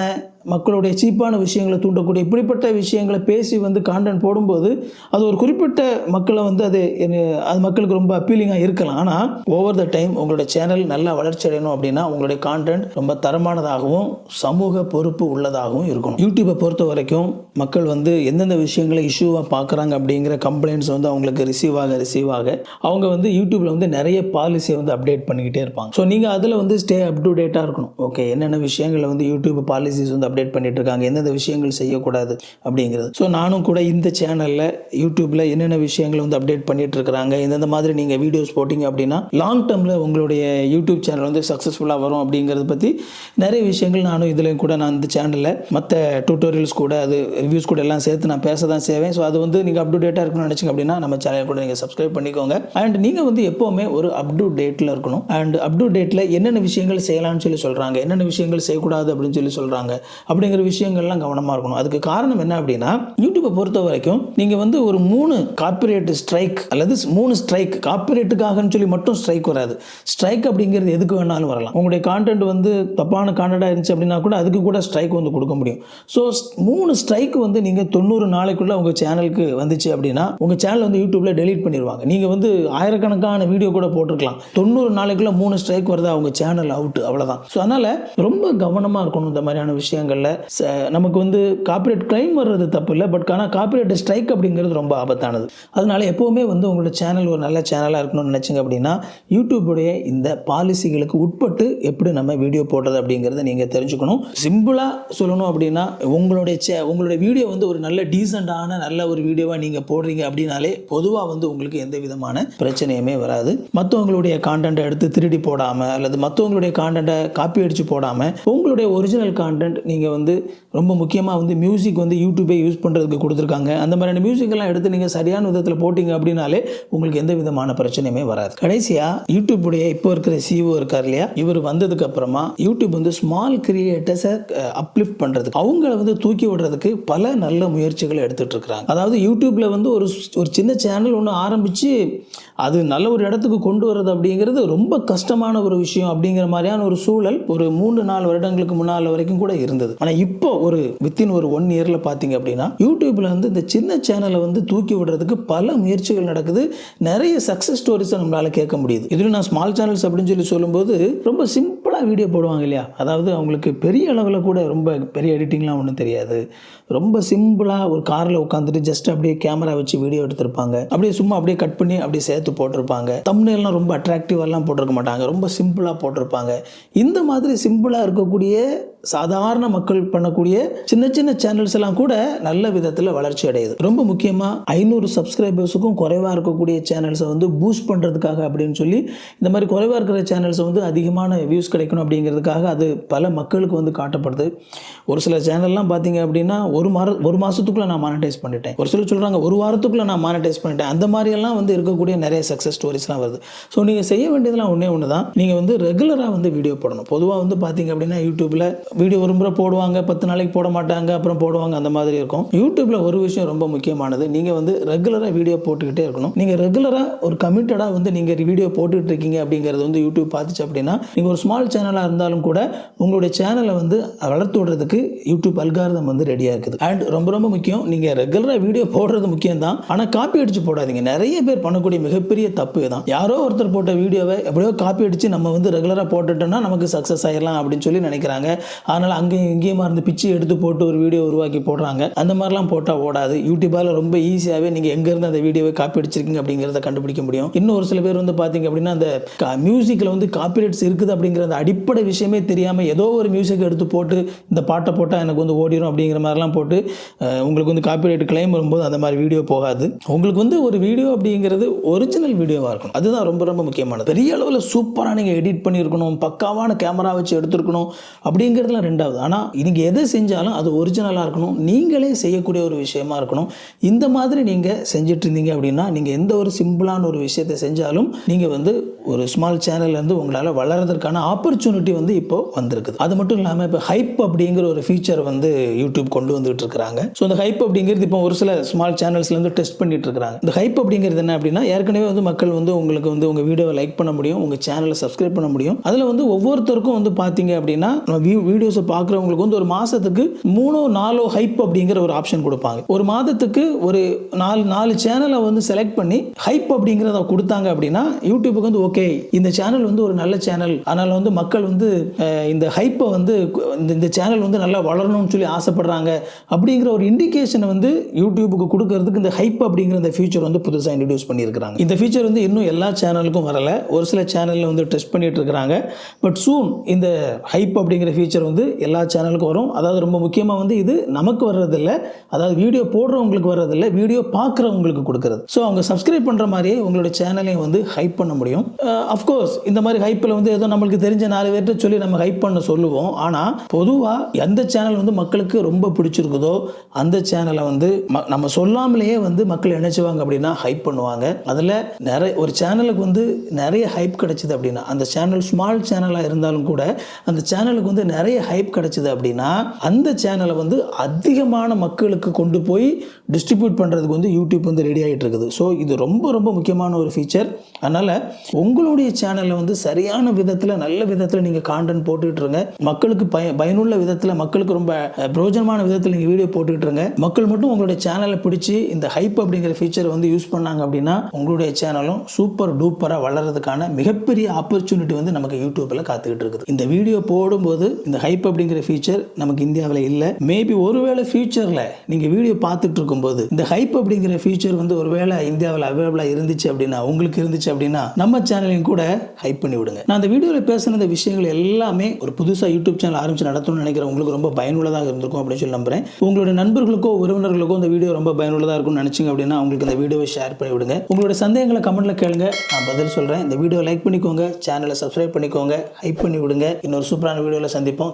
மக்களுடைய சீப்பான விஷயங்களை தூண்டக்கூடிய இப்படிப்பட்ட விஷயங்களை பேசி வந்து கான்டென்ட் போடும்போது அது ஒரு குறிப்பிட்ட மக்களை வந்து அது என்ன- அது மக்களுக்கு ரொம்ப அப்பீலிங்காக இருக்கலாம். ஆனால் ஓவர் த டைம் உங்களுடைய சேனல் நல்லா வளர்ச்சி அடையணும் அப்படின்னா உங்களுடைய கான்டென்ட் ரொம்ப தரமானதாகவும் சமூக பொறுப்பு உள்ளதாகவும் இருக்கணும். யூடியூப்பை பொறுத்த வரைக்கும் மக்கள் வந்து எந்தெந்த விஷயங்களை இஷ்யூவாக பார்க்குறாங்க அப்படிங்கிற கம்ப்ளைண்ட்ஸ் வந்து அவங்களுக்கு ரிசீவ் ஆக ரிசீவ் ஆக அவங்க வந்து யூடியூப்பில் வந்து நிறைய பாலிசியை வந்து அப்டேட் பண்ணிக்கிட்டே இருப்பாங்க. ஸோ நீங்கள் அதில் வந்து ஸ்டே அப் டு டேட்டாக இருக்கணும். ஓகே என்னென்ன விஷயங்களை வந்து யூடியூப் பாலிசிஸ் வந்து அப்டேட் பண்ணிட்டு இருக்காங்க எந்தெந்த விஷயங்கள் செய்யக்கூடாது அப்படிங்கிறது. ஸோ நானும் கூட இந்த சேனலில் யூடியூப்பில் என்னென்ன விஷயங்கள் வந்து அப்டேட் பண்ணிட்டு இருக்கிறாங்க எந்தெந்த மாதிரி நீங்கள் வீடியோஸ் போட்டிங்க அப்படின்னா லாங் டேர்மில் உங்களுடைய யூடியூப் சேனல் வந்து சக்ஸஸ்ஃபுல்லாக வரும் அப்படிங்கிறத பற்றி நிறைய விஷயங்கள் நானும் இதுலேயும் கூட நான் இந்த சேனலில் மற்ற டியூட்டோரியல்ஸ் கூட அது ரிவ்யூஸ் கூட எல்லாம் சேர்த்து நான் பேச தான் செய்வேன். ஸோ அது வந்து நீங்கள் அப் டு டேட்டாக இருக்கணும்னு நினச்சிங்க அப்படின்னா நம்ம சேனல் கூட நீங்கள் சப்ஸ்கிரைப் பண்ணிக்கோங்க. அண்ட் நீங்கள் வந்து எப்போவுமே ஒரு அப் டு டேட்டில் இருக்கணும். அண்ட் அப் டு டேட்டில் என்னென்ன விஷயங்கள் செய்யலாம்னு சொல்லி சொல்கிறாங்க என்னென்ன விஷயங்கள் செய்யக்கூடாது அப்படின்னு சொல்லி சொல்கிறாங்க அப்படிங்கிற விஷயங்கள்லாம் கவனமாக இருக்கணும். அதுக்கு காரணம் என்ன அப்படின்னா யூடியூப்பை பொறுத்த வரைக்கும் நீங்கள் வந்து ஒரு மூணு காப்பிரேட் ஸ்ட்ரைக் அல்லது மூணு ஸ்ட்ரைக் காப்பிரைட்டுக்காகன்னு சொல்லி மட்டும் ஸ்ட்ரைக் வராது. ஸ்ட்ரைக் அப்படிங்கிறது எதுக்கு வேணாலும் வரலாம். உங்களுடைய கான்டென்ட் வந்து தப்பான கான்டென்ட்டாக இருந்துச்சு அப்படின்னா கூட அதுக்கு கூட ஸ்ட்ரைக் வந்து கொடுக்க முடியும். ஸோ மூணு ஸ்ட்ரைக் வந்து நீங்கள் தொண்ணூறு நாளைக்குள்ளே உங்கள் சேனலுக்கு வந்துச்சு அப்படின்னா உங்கள் சேனல் வந்து யூடியூப்பில் டெலீட் பண்ணிடுவாங்க. நீங்கள் வந்து ஆயிரக்கணக்கான வீடியோ கூட போட்டிருக்கலாம். தொண்ணூறு நாளைக்குள்ளே மூணு ஸ்ட்ரைக் வருதா அவங்க சேனல் அவுட் அவ்வளோதான் ஸோ அதனால் ரொம்ப கவனமாக இருக்கணும் இந்த மாதிரியான விஷயங்கள். நேரங்களில் நமக்கு வந்து காப்பிரைட் கிளைம் வர்றது தப்பு இல்லை பட் ஆனால் காப்பிரைட் ஸ்ட்ரைக் அப்படிங்கிறது ரொம்ப ஆபத்தானது. அதனால் எப்போவுமே வந்து உங்களோட சேனல் ஒரு நல்ல சேனலாக இருக்கணும்னு நினச்சிங்க அப்படின்னா யூடியூபுடைய இந்த பாலிசிகளுக்கு உட்பட்டு எப்படி நம்ம வீடியோ போடுறது அப்படிங்கிறத நீங்கள் தெரிஞ்சுக்கணும். சிம்பிளாக சொல்லணும் அப்படின்னா உங்களுடைய சே உங்களுடைய வீடியோ வந்து ஒரு நல்ல டீசெண்டான நல்ல ஒரு வீடியோவாக நீங்கள் போடுறீங்க அப்படின்னாலே பொதுவாக வந்து உங்களுக்கு எந்த விதமான பிரச்சனையுமே வராது. மற்றவங்களுடைய காண்டென்ட்டை எடுத்து திருடி போடாமல் அல்லது மற்றவங்களுடைய காண்டென்ட்டை காப்பி அடித்து போடாமல் உங்களுடைய ஒரிஜினல் கான்டென்ட் நீங்கள் வந்து ரொம்ப முக்கியமாக வந்து மியூசிக் வந்து யூடியூபே யூஸ் பண்ணுறதுக்கு கொடுத்துருக்காங்க. அந்த மாதிரியான மியூசிக்கெல்லாம் எடுத்து நீங்கள் சரியான விதத்தில் போட்டிங்க அப்படின்னாலே உங்களுக்கு எந்த விதமான பிரச்சனையுமே வராது. கடைசியாக யூடியூப்புடைய இப்போ இருக்கிற சிஓ இருக்கார் இல்லையா? இவர் வந்ததுக்கு அப்புறமா யூடியூப் வந்து ஸ்மால் கிரியேட்டர்ஸை அப்லிஃப்ட் பண்ணுறதுக்கு அவங்கள வந்து தூக்கி விடுறதுக்கு பல நல்ல முயற்சிகளை எடுத்துகிட்டு இருக்கிறாங்க. அதாவது யூடியூப்பில் வந்து ஒரு ஒரு சின்ன சேனல் ஒன்று ஆரம்பித்து அது நல்ல ஒரு இடத்துக்கு கொண்டு வர்றது அப்படிங்கிறது ரொம்ப கஷ்டமான ஒரு விஷயம் அப்படிங்கிற மாதிரியான ஒரு சூழல் ஒரு மூணு நாலு வருடங்களுக்கு முன்னால் வரைக்கும் கூட இருந்தது. ஆனால் இப்போ ஒரு வித்தின் ஒரு ஒன் இயரில் பார்த்தீங்க அப்படின்னா யூடியூப்பில் வந்து இந்த சின்ன சேனலை வந்து தூக்கி விடுறதுக்கு பல முயற்சிகள் நடக்குது. நிறைய சக்ஸஸ் ஸ்டோரிஸை நம்மளால கேட்க முடியுது. இதில் நான் ஸ்மால் சேனல்ஸ் அப்படின்னு சொல்லி சொல்லும்போது ரொம்ப சிம்பிளாக வீடியோ போடுவாங்க இல்லையா? அதாவது அவங்களுக்கு பெரிய அளவில் கூட ரொம்ப பெரிய எடிட்டிங்லாம் ஒன்றும் தெரியாது. ரொம்ப சிம்பிளாக ஒரு காரில் உட்காந்துட்டு ஜஸ்ட் அப்படியே கேமரா வச்சு வீடியோ எடுத்திருப்பாங்க. அப்படியே சும்மா அப்படியே கட் பண்ணி அப்படியே சேர்த்து போட்டிருப்பாங்க. தம்னெல்லாம் ரொம்ப அட்ராக்டிவாலாம் போட்டிருக்க மாட்டாங்க. ரொம்ப சிம்பிளாக போட்டிருப்பாங்க. இந்த மாதிரி சிம்பிளாக இருக்கக்கூடிய சாதாரண மக்கள் பண்ணக்கூடிய சின்ன சின்ன சேனல்ஸ் எல்லாம் கூட நல்ல விதத்தில் வளர்ச்சி அடையுது. ரொம்ப முக்கியமாக ஐநூறு சப்ஸ்கிரைபர்ஸுக்கும் குறைவாக இருக்கக்கூடிய சேனல்ஸை வந்து பூஸ்ட் பண்ணுறதுக்காக அப்படின்னு சொல்லி இந்த மாதிரி குறைவாக இருக்கிற சேனல்ஸ் வந்து அதிகமான வியூஸ் கிடைக்கணும் அப்படிங்கிறதுக்காக அது பல மக்களுக்கு வந்து காட்டப்படுது. ஒரு சில சேனல்லாம் பார்த்தீங்க அப்படின்னா ஒரு மாத ஒரு மாதத்துக்குள்ளே நான் மானிட்டைஸ் பண்ணிட்டேன். ஒரு சிலர் சொல்கிறாங்க ஒரு வாரத்துக்குள்ளே நான் மானிட்டைஸ் பண்ணிட்டேன். அந்த மாதிரியெல்லாம் வந்து இருக்கக்கூடிய நிறைய சக்ஸஸ் ஸ்டோரிஸ்லாம் வருது. ஸோ நீங்கள் செய்ய வேண்டியதெல்லாம் ஒன்றே ஒன்று தான் நீங்கள் வந்து ரெகுலராக வந்து வீடியோ போடணும். பொதுவாக வந்து பார்த்தீங்க அப்படின்னா யூடியூப்பில் வீடியோ ஒரு முறை போடுவாங்க பத்து நாளைக்கு போட மாட்டாங்க அப்புறம் போடுவாங்க அந்த மாதிரி இருக்கும். யூடியூப்பில் ஒரு விஷயம் ரொம்ப முக்கியமானது நீங்கள் வந்து ரெகுலராக வீடியோ போட்டுக்கிட்டே இருக்கணும். நீங்கள் ரெகுலராக ஒரு கமிட்டடாக வந்து நீங்கள் வீடியோ போட்டுக்கிட்டு இருக்கீங்க அப்படிங்கிறது வந்து யூடியூப் பார்த்துச்சு அப்படின்னா நீங்கள் ஒரு ஸ்மால் சேனலாக இருந்தாலும் கூட உங்களுடைய சேனலை வந்து வளர்த்து விடுறதுக்கு யூடியூப் அல்காரதம் வந்து ரெடியாக இருக்குது. அண்ட் ரொம்ப ரொம்ப முக்கியம் நீங்கள் ரெகுலராக வீடியோ போடுறது முக்கியம் தான் ஆனால் காப்பி அடித்து போடாதீங்க. நிறைய பேர் பண்ணக்கூடிய மிகப்பெரிய தப்பு தான் யாரோ ஒருத்தர் போட்ட வீடியோவை எப்படியோ காப்பி அடித்து நம்ம வந்து ரெகுலராக போட்டுட்டோம்னா நமக்கு சக்ஸஸ் ஆயிடலாம் அப்படின்னு சொல்லி நினைக்கிறாங்க. அதனால் அங்கேயும் இங்கேயுமா இருந்து பிச்சு எடுத்து போட்டு ஒரு வீடியோ உருவாக்கி போடுறாங்க. அந்த மாதிரிலாம் போட்டால் ஓடாது. யூடியூபால் ரொம்ப ஈஸியாகவே நீங்கள் எங்கேருந்து அந்த வீடியோவை காப்பி அடிச்சிருக்கீங்க அப்படிங்கிறத கண்டுபிடிக்க முடியும். இன்னும் ஒரு சில பேர் வந்து பார்த்தீங்க அப்படின்னா அந்த மியூசிக்கில் வந்து காப்பிரைட்ஸ் இருக்குது அப்படிங்கிற அந்த அடிப்படை விஷயமே தெரியாமல் ஏதோ ஒரு மியூசிக் எடுத்து போட்டு இந்த பாட்டை போட்டால் எனக்கு வந்து ஓடிடும் அப்படிங்கிற மாதிரிலாம் போட்டு உங்களுக்கு வந்து காப்பிரைட் கிளைம் வரும்போது அந்த மாதிரி வீடியோ போகாது. உங்களுக்கு வந்து ஒரு வீடியோ அப்படிங்கிறது ஒரிஜினல் வீடியோவாக இருக்கும் அதுதான் ரொம்ப ரொம்ப முக்கியமானது. பெரிய அளவில் சூப்பராக நீங்கள் எடிட் பண்ணியிருக்கணும். பக்காவான கேமரா வச்சு எடுத்திருக்கணும் அப்படிங்கிறதுலாம் ரெண்டாவது. ஆனால் நீங்கள் எதை செஞ்சாலும் அது ஒரிஜினலாக இருக்கணும். நீங்களே செய்யக்கூடிய ஒரு விஷயமா இருக்கணும். இந்த மாதிரி நீங்கள் செஞ்சுட்டு இருந்தீங்க அப்படின்னா நீங்கள் எந்த ஒரு சிம்பிளான ஒரு விஷயத்தை செஞ்சாலும் நீங்கள் வந்து ஒரு ஸ்மால் சேனல்லேருந்து உங்களால் வளர்கிறதுக்கான ஆப்பர்ச்சுனிட்டி வந்து இப்போ வந்திருக்குது. அது மட்டும் இல்லாமல் இப்போ ஹைப் அப்படிங்கிற ஒரு ஃபீச்சர் வந்து யூடியூப் கொண்டு வந்துட்டு இருக்கிறாங்க. ஸோ இந்த ஹைப் அப்படிங்கிறது இப்போ ஒரு சில ஸ்மால் சேனல்ஸ்லேருந்து டெஸ்ட் பண்ணிட்டு இருக்கிறாங்க. இந்த ஹைப் அப்படிங்கிறது என்ன அப்படின்னா ஏற்கனவே வந்து மக்கள் வந்து உங்களுக்கு வந்து உங்கள் வீடியோவை லைக் பண்ண முடியும். உங்கள் சேனலை சப்ஸ்கிரைப் பண்ண முடியும். அதில் வந்து ஒவ்வொருத்தருக்கும் வந்து பார்த்தீங்க அப்படின்னா வீடியோஸை பார்க்குறவங்களுக்கு வந்து ஒரு மாதத்துக்கு மூணோ நாலோ ஹைப் அப்படிங்கிற ஒரு ஆப்ஷன் கொடுப்பாங்க. ஒரு மாதத்துக்கு ஒரு நாலு நாலு சேனலை வந்து செலக்ட் பண்ணி ஹைப் அப்படிங்கிறத கொடுத்தாங்க அப்படின்னா யூடியூபுக்கு வந்து ஓகே இந்த சேனல் வந்து ஒரு நல்ல சேனல் அதனால் வந்து மக்கள் வந்து இந்த ஹைப்பை வந்து இந்த இந்த சேனல் வந்து நல்லா வளரணும்னு சொல்லி ஆசைப்படுறாங்க. அப்படிங்கிற ஒரு இண்டிகேஷனை வந்து யூடியூபுக்கு கொடுக்கறதுக்கு இந்த ஹைப் அப்படிங்கிற இந்த ஃபீச்சர் வந்து புதுசாக இன்ட்ரடியூஸ் பண்ணியிருக்கிறாங்க. இந்த ஃபீச்சர் வந்து இன்னும் எல்லா சேனலுக்கும் வரல. ஒரு சில சேனலில் வந்து டெஸ்ட் பண்ணிட்டு இருக்கிறாங்க. பட் சூன் இந்த ஹைப் அப்படிங்கிற ஃபீச்சர் வந்து எல்லா சேனலுக்கும் வரும். அதாவது ரொம்ப முக்கியமாக வந்து இது நமக்கு வர்றதில்ல. அதாவது வீடியோ போடுறவங்களுக்கு வர்றதில்ல. வீடியோ பார்க்குறவங்களுக்கு கொடுக்கறது. ஸோ அவங்க சப்ஸ்கிரைப் பண்ணுற மாதிரியே உங்களோட சேனலையும் வந்து ஹைப் பண்ண முடியும். அஃப்கோர்ஸ் இந்த மாதிரி ஹைப்பில் வந்து ஏதோ நம்மளுக்கு தெரிஞ்ச நாலு பேர்கிட்ட சொல்லி நம்ம ஹைப் பண்ண சொல்லுவோம். ஆனால் பொதுவாக எந்த சேனல் வந்து மக்களுக்கு ரொம்ப பிடிச்சிருக்குதோ அந்த சேனலை வந்து ம- நம்ம சொல்லாமலேயே வந்து மக்கள் நினைச்சுவாங்க அப்படின்னா ஹைப் பண்ணுவாங்க. அதில் நிறைய ஒரு சேனலுக்கு வந்து நிறைய ஹைப் கிடைச்சிது அப்படின்னா அந்த சேனல் ஸ்மால் சேனலாக இருந்தாலும் கூட அந்த சேனலுக்கு வந்து நிறைய ஹைப் கிடச்சிது அப்படின்னா அந்த சேனலை வந்து அதிகமான மக்களுக்கு கொண்டு போய் டிஸ்ட்ரிபியூட் பண்ணுறதுக்கு வந்து யூடியூப் வந்து ரெடி ஆகிட்டு இருக்குது. ஸோ இது ரொம்ப ரொம்ப முக்கியமான ஒரு ஃபீச்சர் அதனால் உங்களுடைய சேனலில் வந்து சரியான விதத்தில் நல்ல விதத்தில் நீங்கள் கான்டென்ட் போட்டுக்கிட்டு இருங்க. மக்களுக்கு பய பயனுள்ள விதத்தில் மக்களுக்கு ரொம்ப பிரயோஜனமான விதத்தில் நீங்கள் வீடியோ போட்டுக்கிட்டு இருங்க. மக்கள் மட்டும் உங்களுடைய சேனலை பிடிச்சி இந்த ஹைப் அப்படிங்கிற ஃபீச்சர் வந்து யூஸ் பண்ணாங்க அப்படின்னா உங்களுடைய சேனலும் சூப்பர் டூப்பராக வளர்றதுக்கான மிகப்பெரிய ஆப்பர்ச்சுனிட்டி வந்து நமக்கு யூடியூப்பில் காத்துக்கிட்டு இருக்குது. இந்த வீடியோ போடும்போது இந்த ஹைப் அப்படிங்கிற ஃபீச்சர் நமக்கு இந்தியாவில் இல்லை. மேபி ஒருவேளை ஃபியூச்சரில் நீங்கள் வீடியோ பார்த்துட்டு இருக்கும்போது இந்த ஹைப் அப்படிங்கிற ஃபீச்சர் வந்து ஒருவேளை இந்தியாவில் அவைலபிளாக இருந்துச்சு அப்படின்னா உங்களுக்கு இருந்துச்சு அப்படின்னா நம்ம சேனலையும் கூட ஹைப் பண்ணி விடுங்க. நான் அந்த வீடியோவில் பேசின இந்த விஷயங்கள் எல்லாமே ஒரு புதுசாக யூடியூப் சேனல் ஆரம்பிச்சு நடத்தணும்னு நினைக்கிறேன். உங்களுக்கு ரொம்ப பயனுள்ளதாக இருந்திருக்கும் அப்படின்னு சொல்லி நம்புறேன். உங்களுடைய நண்பர்களுக்கோ உறவினர்களுக்கோ இந்த வீடியோ ரொம்ப பயனுள்ளதாக இருக்கும்னு நினச்சிங்க அப்படின்னா உங்களுக்கு இந்த வீடியோவை ஷேர் பண்ணி விடுங்க. உங்களோட சந்தேகங்களை கமெண்ட்ல கேளுங்க. நான் பதில் சொல்கிறேன் இந்த வீடியோ லைக் பண்ணிக்கோங்க. சேனலை சப்ஸ்கிரைப் பண்ணிக்கோங்க. ஹைப் பண்ணி விடுங்க. இன்னொரு சூப்பரான வீடியோவில் சந்திப்போம்.